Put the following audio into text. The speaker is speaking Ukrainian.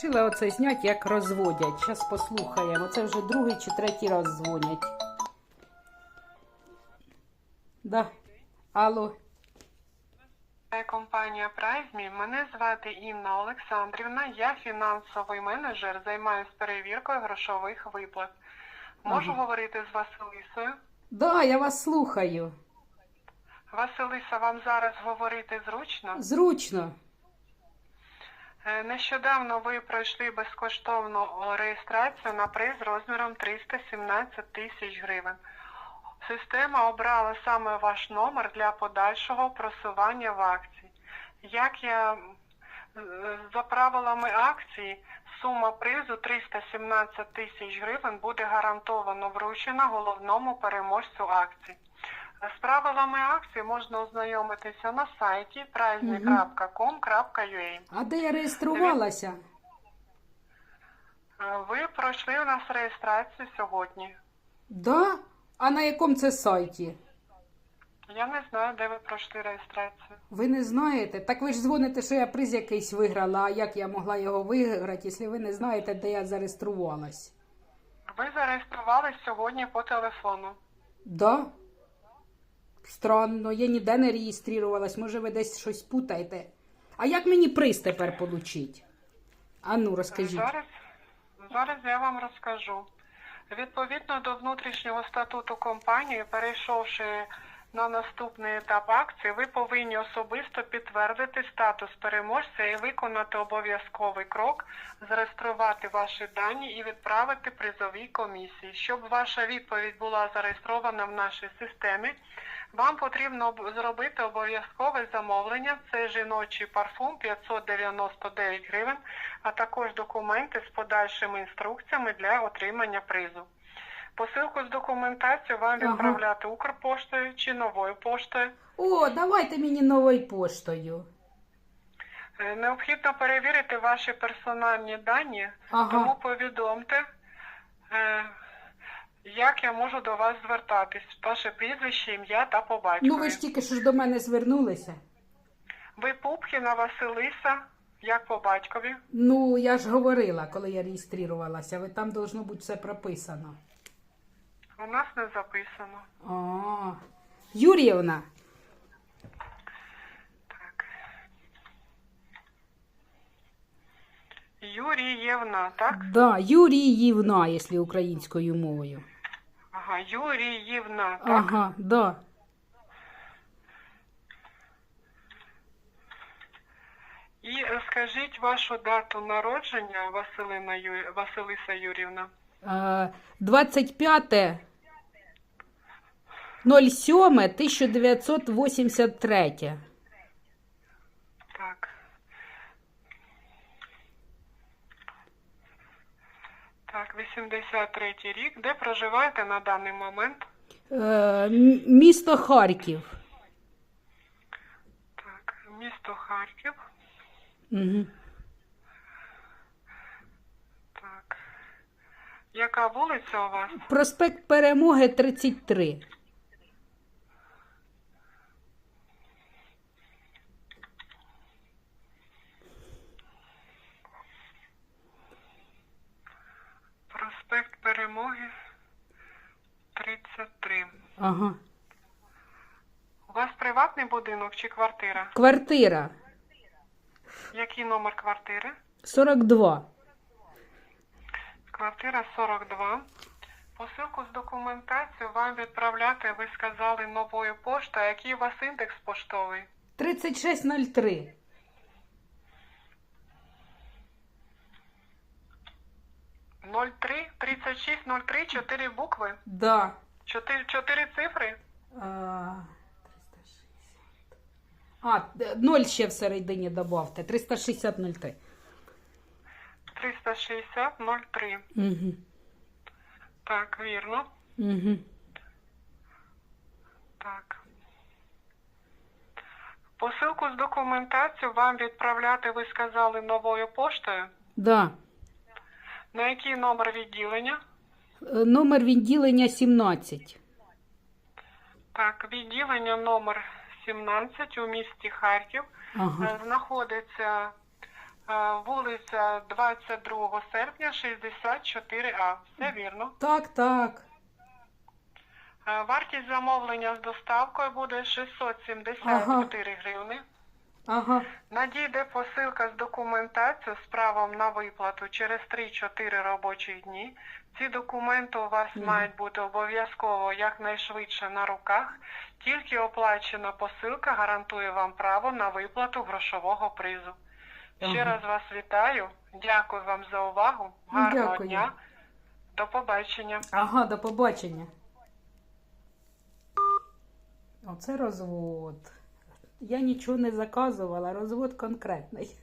Шила оце зняти, як розводять. Зараз послухаємо. Це вже другий чи третій раз дзвонять. Да. Алло. Це компанія Прайзмі. Мене звати Інна Олександрівна. Я фінансовий менеджер, займаюся перевіркою грошових виплат. Можу Ага. говорити з Василисою? Да, я вас слухаю. Василиса, вам зараз говорити зручно? Зручно. Е, Нещодавно ви пройшли безкоштовну реєстрацію на приз розміром 317 тисяч гривень. Система обрала саме ваш номер для подальшого просування в акції. Як я за правилами акції, сума призу 317 тисяч гривень буде гарантовано вручена головному переможцю акції. З правилами акції можна ознайомитися на сайті prize.com.ua. А де я реєструвалася? Е, Ви пройшли у нас реєстрацію сьогодні. Да? А на якому це сайті? Я не знаю, де ви пройшли реєстрацію. Ви не знаєте? Так ви ж дзвоните, що я приз якийсь виграла, а як я могла його виграти, якщо ви не знаєте, де я зареєструвалась? Ви зареєструвались сьогодні по телефону. Да? Странно, я ніде не реєструвалась, може ви десь щось путаєте. А як мені приз тепер получить? А ну, розкажіть. Зараз, зараз я вам розкажу. Відповідно до внутрішнього статуту компанії, перейшовши на наступний етап акції, ви повинні особисто підтвердити статус переможця і виконати обов'язковий крок, зареєструвати ваші дані і відправити призовій комісії. Щоб ваша відповідь була зареєстрована в нашій системі, вам потрібно зробити обов'язкове замовлення. Це жіночий парфум 599 гривень, а також документи з подальшими інструкціями для отримання призу. Посилку з документацією вам Ага. відправляти Укрпоштою чи новою поштою. О, давайте мені новою поштою. Е, Необхідно перевірити ваші персональні дані, Ага. тому повідомте, е, як я можу до вас звертатись, ваше прізвище, ім'я та по батькові. Ну ви ж тільки що ж до мене звернулися. Ви Пупкіна Василиса, як по батькові. Ну, я ж говорила, коли я реєструвалася, ви там должно бути все прописано. У нас не записано. А, Юріївна, Так. Юрієвна, так? да, Юріївна, якщо українською мовою. Ага, Юріївна, так? Ага, да. І скажіть вашу дату народження, Василина Ю... Василиса Юрівна. Е, 25 07 1983. Так. Так, 83 рік. Де проживаєте на даний момент? Е, місто Харків. Так, місто Харків. Угу. Так. Яка вулиця у вас? Проспект Перемоги 33. Проспект Перемоги 33. Ага. У вас приватний будинок чи квартира? Квартира Який номер квартири? 42. Квартира 42. Посилку з документацією вам відправляти, ви сказали, новою поштою. Який у вас індекс поштовий? 3603. – 03 36 03 4 букви, Да. 4, 4 цифри. А, 360. А, д- 0 ще всередині добавте. 360 03. 360 03. Угу. Так, вірно. Угу. Так. Посилку з документацією вам відправляти, ви сказали, новою поштою. Да. На який номер відділення? Е, Номер відділення 17. Так, відділення номер 17 у місті Харків Ага. е, знаходиться Вулиця 22 серпня, 64А. Все вірно. Так, так. Вартість замовлення з доставкою буде 674 гривни. Ага. Надійде посилка з документацією з правом на виплату через 3-4 робочі дні. Ці документи у вас Мгм. мають бути обов'язково якнайшвидше на руках. Тільки оплачена посилка гарантує вам право на виплату грошового призу. Ще Ага. раз вас вітаю. Дякую вам за увагу. Гарного Дякую. дня. До побачення. Ага, до побачення. Оце розвод. Я нічого не заказувала, розвод конкретний.